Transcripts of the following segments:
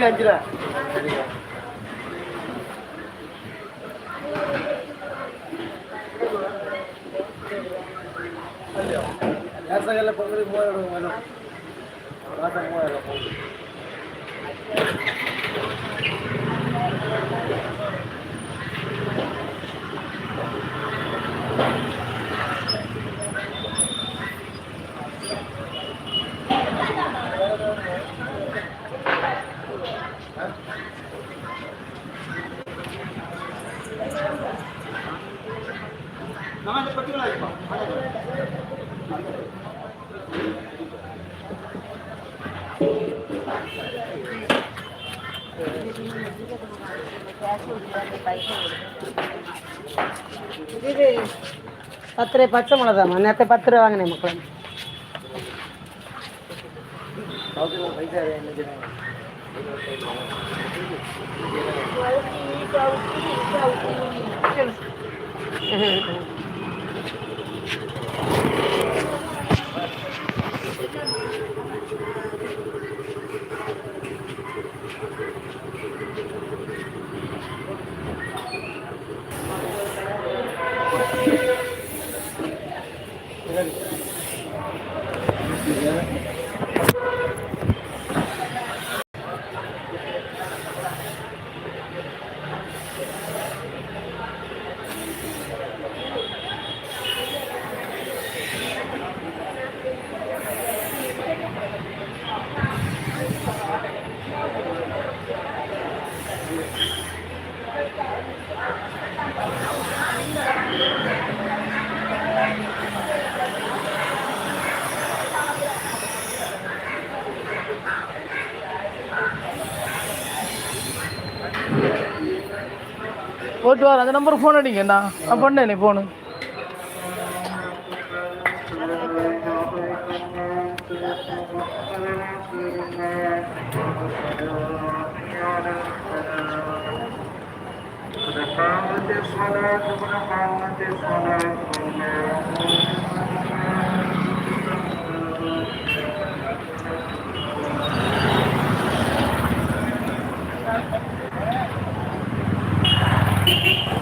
எடுங்க அஞ்சு ரூபா ரசகல்ல பொங்கலுக்கு மூவாயிரம் வரும் மாதம் மூவாயிரம் இது பத்து ரூபாய் பச்சை மிளகாமா நேற்று பத்து ரூபா வாங்கினேன் மக்கள் ஓட்டுவார் அந்த நம்பருக்கு ஃபோன் அடிங்க நான் நான் பண்ணேன் நீ phone Thank you. Thank you.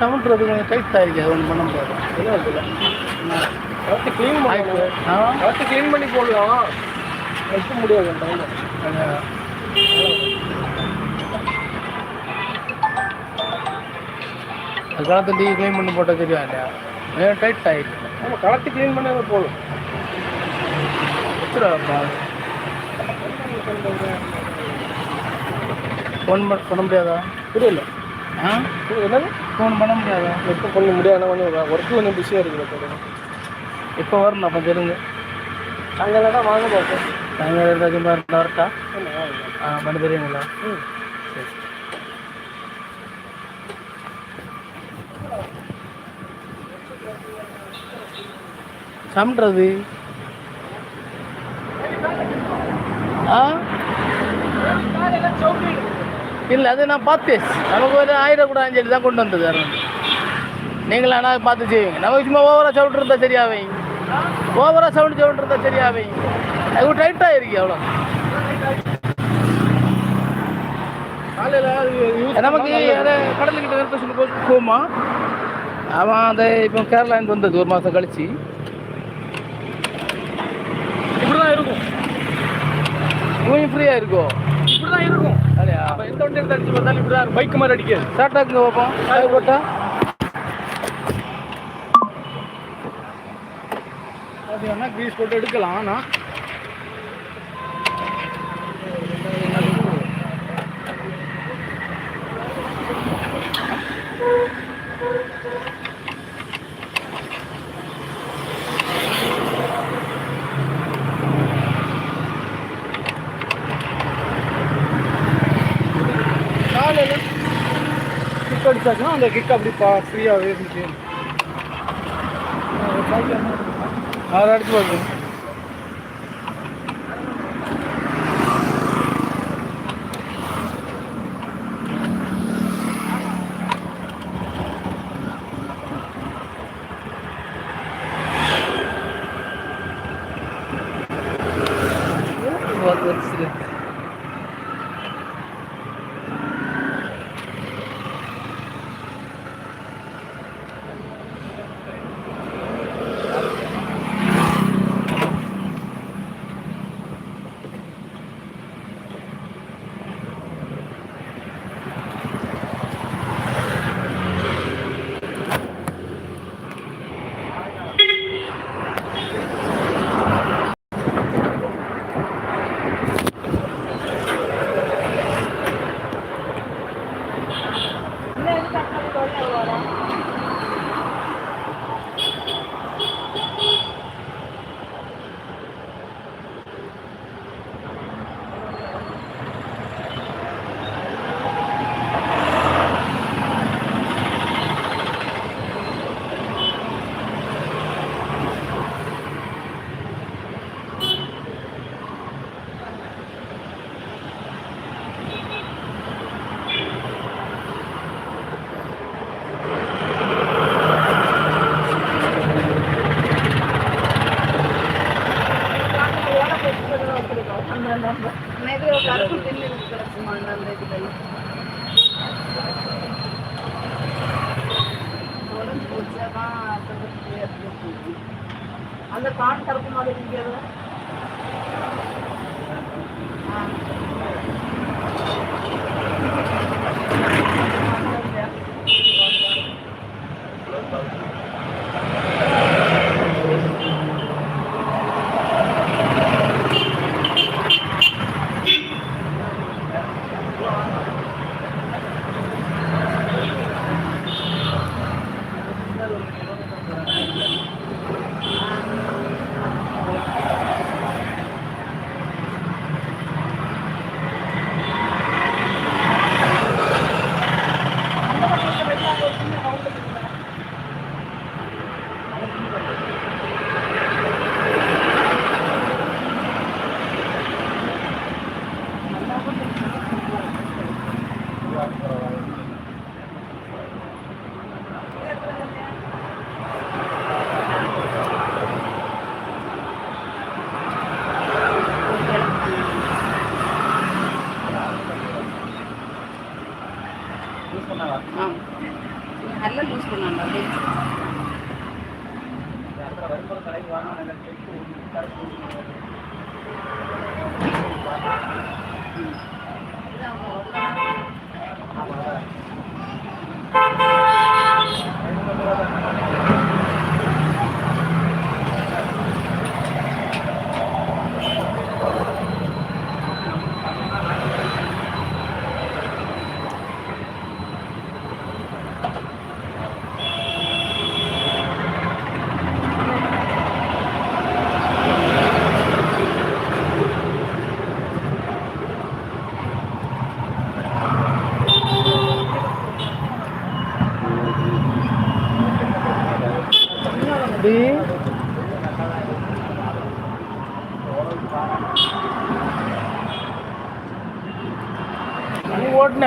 கொஞ்சம் டைட் ஆகிருக்கு அது ஒன்றும் பண்ண முடியாது. கரெக்டாக க்ளீன் ஆ? கரெக்டாக க்ளீன் பண்ணி போடலாம் வைக்க முடியாது காலத்து டீ க்ளீன் பண்ணி போட்டால் தெரியும் இல்லையா? ஏன் டைட் ஆகிருக்கு ஆமாம் கரெக்டாக க்ளீன் பண்ணாத போதும். ஃபோன் பண்ண முடியாதா? புரியல. ஆ? என்னது? ஃபோன் பண்ண முடியாதா? எப்போ பண்ண முடியாது கொஞ்சம் ஒர்க்கு கொஞ்சம் பிஸியாக இருக்குது எப்போ வரணும் அப்போ தெரிஞ்சு அங்கே தான் வாங்க பார்ப்போம். நாங்கள் ஏதாச்சும் பாரு வரட்டா ஆ பண்ண தெரியுங்களா? ம். சமைட்றது ஆ? இல்லை அது நான் பார்த்தேன். நமக்கு ஒரு ஆயிரம் கூட அஞ்சலி தான் கொண்டு வந்தது அது நீங்களா நான் பார்த்து செய்வீங்க நமக்கு சும்மா ஓவராக சவுண்ட் இருந்தால் சரியாவே. ஓவராக சவுண்ட் சவுண்ட் இருந்தால் சரியாவே. அது டைட்டாக இருக்கு அவ்வளோ நமக்கு கடலுக்கிட்ட நிறுத்த சொல்லி போமா அவன் அதை இப்போ கேரளாந்து வந்தது ஒரு மாதம் கழிச்சு. இப்படி தான் இருக்கும். இவன் ஃப்ரீயாக இருக்கோ? இப்படி தான் இருக்கும். நம்ம எந்த வண்டி எடுத்து அடிச்சு பார்த்தாலும் இப்படி தான் பைக் மாதிரி அடிக்காது ஸ்டார்ட்டாக்குங்க பார்ப்போம் அது போட்டா அது வேணால் க்ரீஸ் போட்டு எடுக்கலாம். ஆனால் கிக் அடிச்சாச்சுன்னா அந்த கிக் அப்படி பா ஃப்ரீயாகவே இருந்துச்சு. அதை அடிச்சு பார்க்குங்க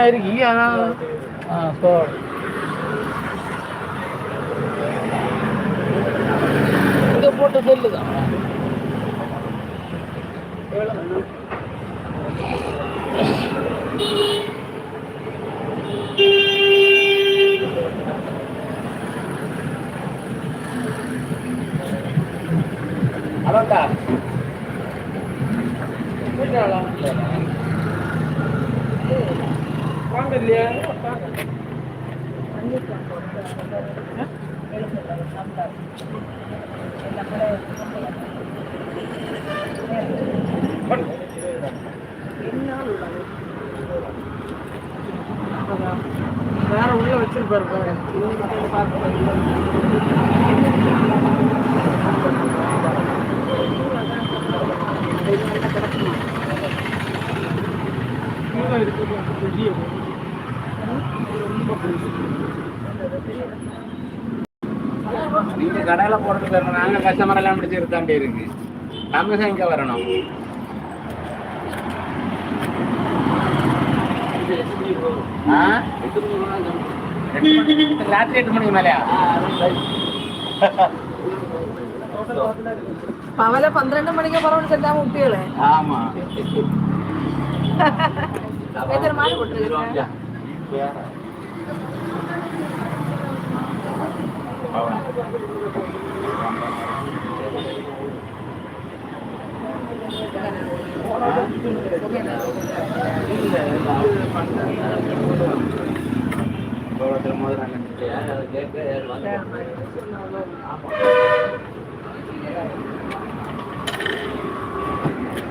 ஆயிருக்கு ஓட்டுனா ஆனால் ஆ ஸோ இங்கே போட்டு சொல்லுதான் அதான்டா. வேற உள்ள வச்சிருப்பாரு பாரு இன்னைக்கு பார்த்து நீங்க கடையில போறதுக்கு வரணும் நாங்க கஸ்டமர் எல்லாம் பிடிச்சி இருக்காண்டே இருக்கு கமிஷன் இங்க வரணும் ஆ? எட்டு மணி- ராத்திரி எட்டு மணிக்கு மேலயா പവല പന്ത്രണ്ട് മണിക്ക് പറഞ്ഞു ചെല്ലാൻ കുട്ടികളെ ஆமா എത്ര മാല കൊണ്ടിരിക്കുന്നത്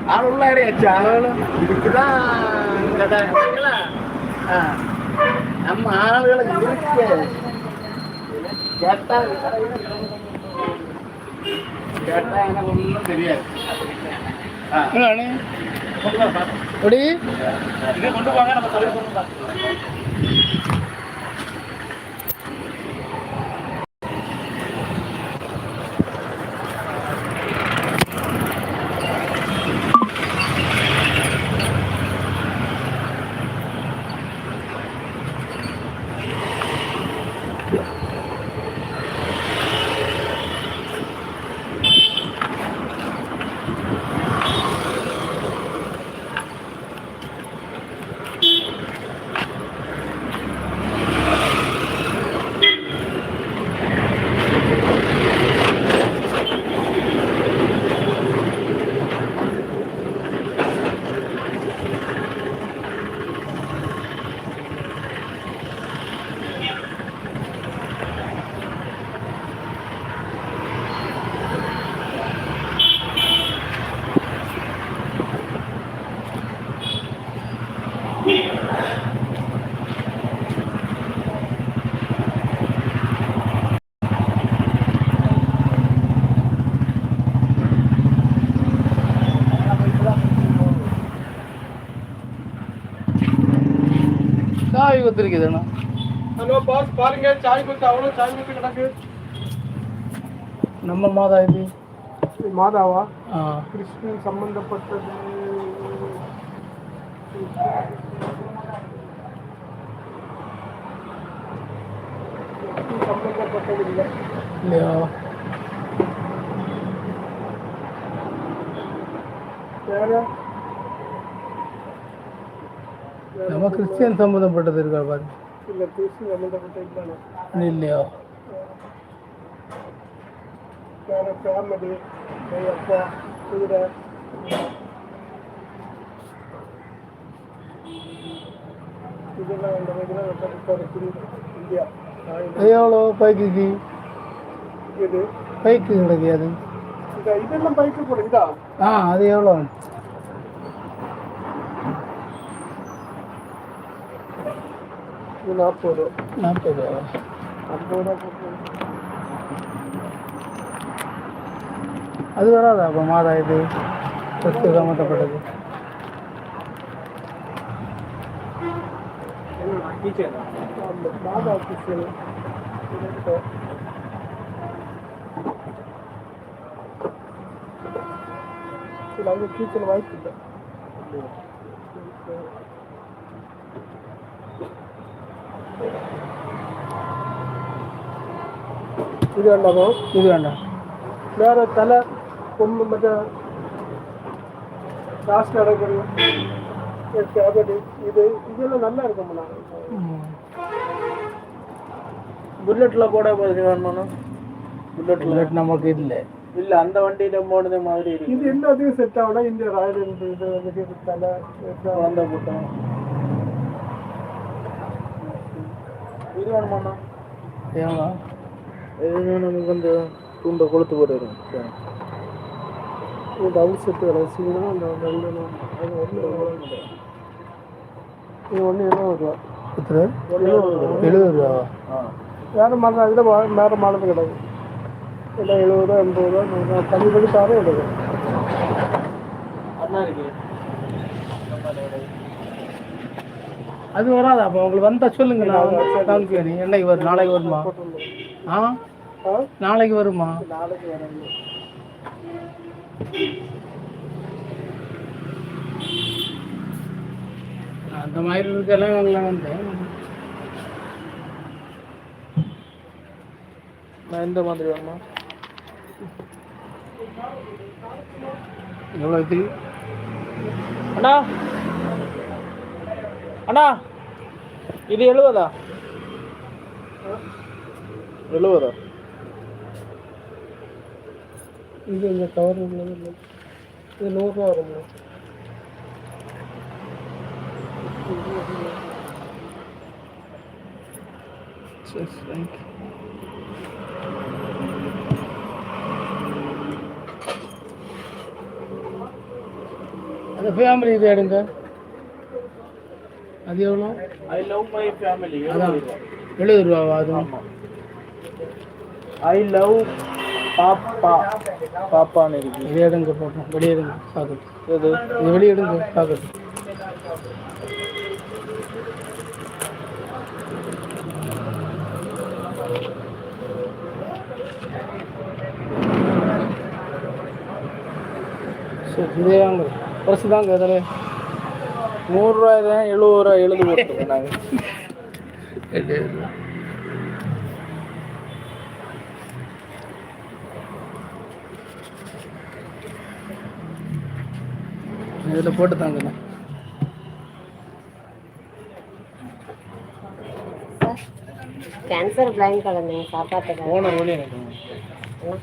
ஆள் உள்ள இடையாச்சா இதுக்குதான் இந்த ட- இல்ல? ஆ. நம்ம ஆளுகளுக்கு இருக்கு கேட்டா கேட்டா எனக்கு ஒன்றும் தெரியாது. கொண்டு போங்க நம்ம சொல்லி கொண்டு போங்க சாவி ஒத்துருக்குதுண்ணா ஹலோ பாஸ் பாருங்க. சாய் குத்து அவ்வளோ சாய் குத்து கிடக்கு. நம்ம மாதா இது. மாதாவா? கிருஷ்ணன் சம்பந்தப்பட்டது. சம்பந்தப்பட்டது இல்லை இல்லையா? வேற? நம்ம கிறிஸ்டியன் சம்மந்தப்பட்டது இருக்கா பாரு? இல்லை கிருஷ்ணன் சம்பந்தப்பட்டது இல்லை இல்லையா? ஃபேமிலி அப்பா குதிரை எவ்வளோ பைக்குக்கு? இது பைக்கு கிடக்கு அது இந்த இதெல்லாம் பைக்கு கூட இதா? ஆ அது எவ்வளோ? நாற்பது நாற்பது ஐம்பது அது வராதா அப்போ மாதா இது கிறிஸ்து சம்மந்தப்பட்டது மாதா ஆஃபீஸில் இல்லை அங்கே கீச்சல் வாய்ப்பு இல்லை இது வேண்டாமோ இது வேண்டாம் வேற தலை கொம்பு மற்ற லாஸ்ட் நடக்கிறது கேபடி. இது இதெல்லாம் நல்லா இருக்கும்ண்ணா புல்லட்ல போட போகுது வேணும்னா புல்லட் நமக்கு இல்லை. இல்ல அந்த வண்டியில போனது மாதிரி இது எல்லாத்தையும் செட் ஆகுனா இந்த ராயல் என்ஃபீல்டு வந்துட்டு தலை. குழந்தை கூட்டம். இது வேணுமாண்ணா? எவ்வளோ? வந்து துண்டை கொளுத்து போட்டுரும் இது டபுள் செட்டு கிடச்சிங்கன்னா அந்த ரெண்டு நாள் அது ஒன்று இது ஒன்று எழுபது ரூபா. எழுபது ரூபாவா வேறு மாதம் அதில் வேறு மாடல் கிடையாது. இல்லை எழுபது ரூபா எண்பது ரூபா. ரூபா கம்மி பண்ணி தாரே இருக்கு. அது வராதா அப்போ? உங்களுக்கு வந்தா சொல்லுங்க நான் என்னைக்கு வரும் நாளைக்கு வருமா? ஆ? நாளைக்கு வருமா? நாளைக்கு அந்த மாதிரி இருக்கெல்லாம் வாங்கலாம் வந்தேன் நான் இந்த மாதிரி வேணுமா எவ்வளோ இது? அண்ணா! அண்ணா! இது எழுபதா எழுபதா இது இந்த கவர் உள்ளது இது நூறுரூவா வருங்க சரி சரி அந்த ஃபேமிலி இது எடுங்க. அது எவ்வளோ? ஐ லவ் மை ஃபேமிலி அதான். எழுபது ரூபாவா? அதுவும் ஐ லவ் பாப்பா பாப்பான்னு இருக்கு. இது எடுங்க பாப்போம் வெளியே எடுங்க பார்க்கட்டும் இது இது வெளியே எடுங்க பார்க்கட்டும் சரி இதே வாங்க. தாங்க இதில். நூறுரூவா தான் எழுபது ரூபா எழுதி போட்டுருக்கோம் நாங்கள் இதில் போட்டு தாங்கண்ணா கேன்சர் பிளைன் சாப்பாட்டுக்கு ஓனர் வெளியே நிற்கணும்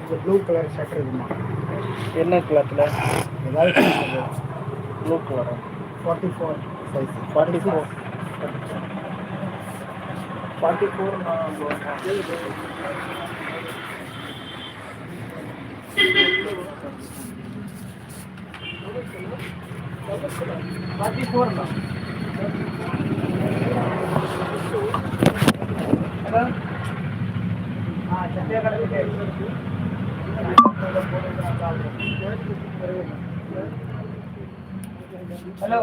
இந்த ப்ளூ கலர் ஷர்ட் இருக்குமா? என்ன ஏதாவது ப்ளூ கலரா 44 size 44 44 na Forty four na. Ah, jadi kalau kita hello